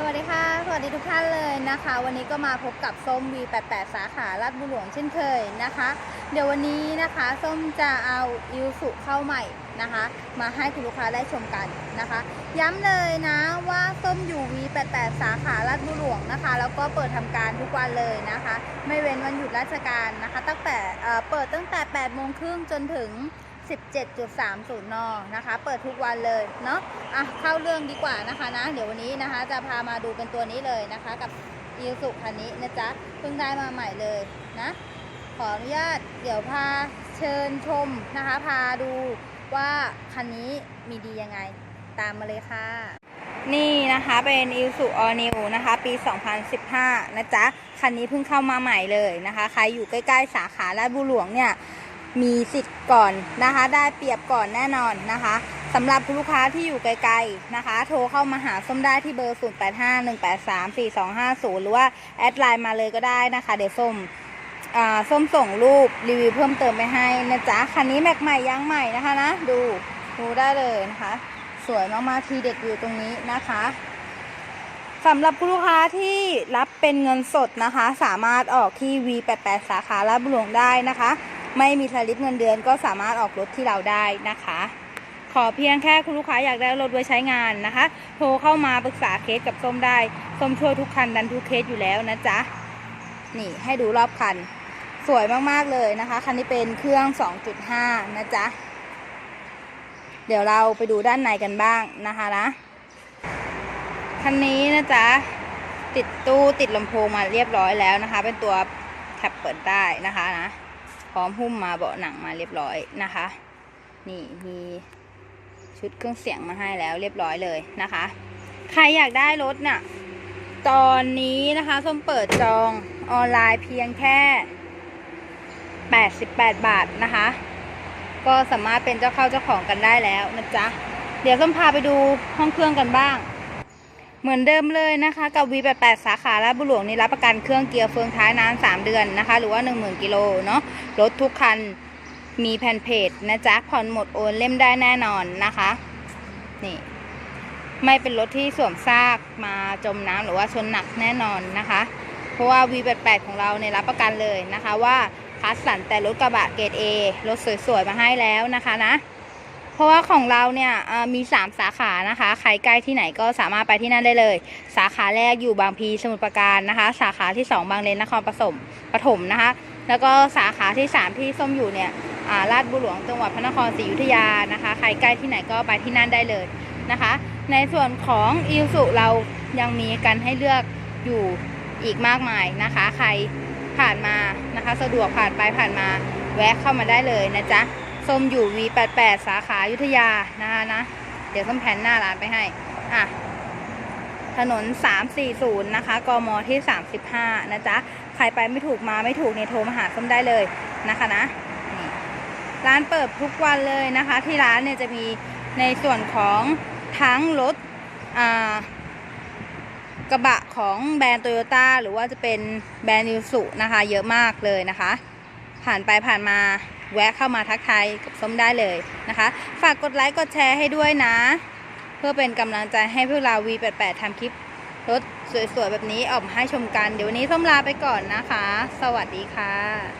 สวัสดีค่ะ สวัสดีทุกท่านเลยนะคะ วันนี้ก็มาพบกับส้ม V88 สาขาลาดบุหลวงเช่นเคยนะคะ เดี๋ยววันนี้นะคะส้มจะเอาอิวสุเข้าใหม่นะคะ มาให้คุณลูกค้าได้ชมกันนะคะ ย้ำเลยนะว่าส้มอยู่ V88 สาขาลาดบุหลวงนะคะ แล้วก็เปิดทำการทุกวันเลยนะคะ ไม่เว้นวันหยุดราชการนะคะ ตั้งแต่เอ่อเปิดตั้งแต่8โมงครึ่งจนถึง 17.30 น นะคะ เปิดทุกวันเลยเนาะ อะ เข้าเรื่องดีกว่านะคะนะ เดี๋ยววันนี้นะคะ จะพามาดูเป็นตัวนี้เลยนะคะ กับอีสุคันนี้นะจ๊ะ เพิ่งได้มาใหม่เลยนะ ขออนุญาต เดี๋ยวพาเชิญชมนะคะ พาดูว่าคันนี้มีดียังไง ตามมาเลยค่ะ นี่นะคะเป็นอิสุออนิวนะคะ ปี 2015 นะจ๊ะ คันนี้เพิ่งเข้ามาใหม่เลยนะคะ ใครอยู่ใกล้ ๆ สาขาลาดบุหลวงเนี่ย มีสิทธิ์ก่อนนะคะ ได้เปรียบก่อนแน่นอนนะคะสำหรับลูกค้าที่อยู่ไกลๆนะคะ โทรเข้ามาหาส้มได้ที่เบอร์ 0851834250 หรือว่า แอดไลน์มาเลยก็ได้นะคะ เดี๋ยวส้มส้มส่งรูปรีวิวเพิ่มเติมไปให้นะจ๊ะ คันนี้แม็กใหม่ยางใหม่นะคะนะ ดูดูได้เลยนะคะ สวยมากๆทีเด็ดอยู่ตรงนี้นะคะสำหรับลูกค้าที่รับเป็นเงินสดนะคะ สามารถออกที่ V88 สาขาลาบุหลวงได้นะคะ ไม่มีสลิปเงินเดือนก็สามารถออกรถที่เราได้นะคะ ขอเพียงแค่คุณลูกค้าอยากได้รถไว้ใช้งานนะคะ โทรเข้ามาปรึกษาเคสกับส้มได้ส้มช่วยทุกคันดันทุกเคสอยู่แล้วนะจ๊ะนี่ให้ดูรอบคัน สวยมากๆเลยนะคะ คันนี้เป็นเครื่อง 2.5 นะจ๊ะเดี๋ยวเราไปดูด้านในกันบ้างนะคะนะคันนี้นะจ๊ะติดตู้ติดลำโพงมาเรียบร้อยแล้วนะคะ เป็นตัวแคปเปิดได้นะคะนะ พร้อมหุ้มมาเบาะหนังมาเรียบร้อยนะคะ นี่มีชุดเครื่องเสียงมาให้แล้วเรียบร้อยเลยนะคะ ใครอยากได้รถน่ะ ตอนนี้นะคะส้มเปิดจองออนไลน์เพียงแค่ 88 บาทนะคะ ก็สามารถเป็นเจ้าเข้าเจ้าของกันได้แล้วนะจ๊ะ เดี๋ยวส้มพาไปดูห้องเครื่องกันบ้าง เหมือนเดิมเลยนะคะ กับ V88 สาขาและบุหลวงนี่รับประกันเครื่องเกียร์เฟืองท้ายนาน 3 เดือนนะคะ หรือว่า 10,000 กิโลเนาะรถทุกคันมีแผ่นเพจนะจ๊ะผ่อนหมดโอนเล่มได้แน่นอนนะคะ นี่ ไม่เป็นรถที่สวมซากมาจมน้ำหรือว่าชนหนักแน่นอนนะคะ เพราะว่า V88 ของเราเนี่ยรับประกันเลยนะคะว่าคัสสันแต่รถกระบะเกรด A รถสวยๆ มาให้แล้วนะคะนะ เพราะว่าของเราเนี่ยเอ่อมี 3 สาขานะคะ ใครใกล้ที่ไหนก็สามารถไปที่นั่นได้เลย สาขาแรกอยู่บางพีสมุทรปราการนะคะ สาขาที่ 2 บางเลนนครปฐมปฐมนะคะ แล้วก็สาขาที่ 3 ที่ส้มอยู่เนี่ยาลาดบุหลวงจังหวัดพระนครศรีอยุธยานะคะ ใครใกล้ที่ไหนก็ไปที่นั่นได้เลยนะคะ ในส่วนของอิลสุเรายังมีกันให้เลือกอยู่อีกมากมายนะคะ ใครผ่านมานะคะ สะดวกผ่านไปผ่านมาแวะเข้ามาได้เลยนะจ๊ะ ส้มอยู่ V88 สาขายุธยานะคะนะ เดี๋ยวส้มแผนหน้าร้านไปให้ อะ ถนน 340 นะคะ กมที่ 35 นะจ๊ะ ใครไปไม่ถูกมาไม่ถูกเนี่ยโทรมาหาส้มได้เลยนะคะนะ ร้านเปิดทุกวันเลยนะคะ ที่ร้านเนี่ยจะมีในส่วนของทั้งรถอ่ากระบะของแบรนด์โตโยต้าหรือว่าจะเป็นแบรนด์นิวสุนะคะ เยอะมากเลยนะคะ ผ่านไปผ่านมา แวะเข้ามาทักทายกับส้มได้เลยนะคะ ฝากกดไลค์กดแชร์ให้ด้วยนะ เพื่อเป็นกำลังใจให้พวกเรา V88 ทำคลิปรถสวยๆแบบนี้ออกมาให้ชมกัน เดี๋ยววันนี้ส้มลาไปก่อนนะคะ สวัสดีค่ะ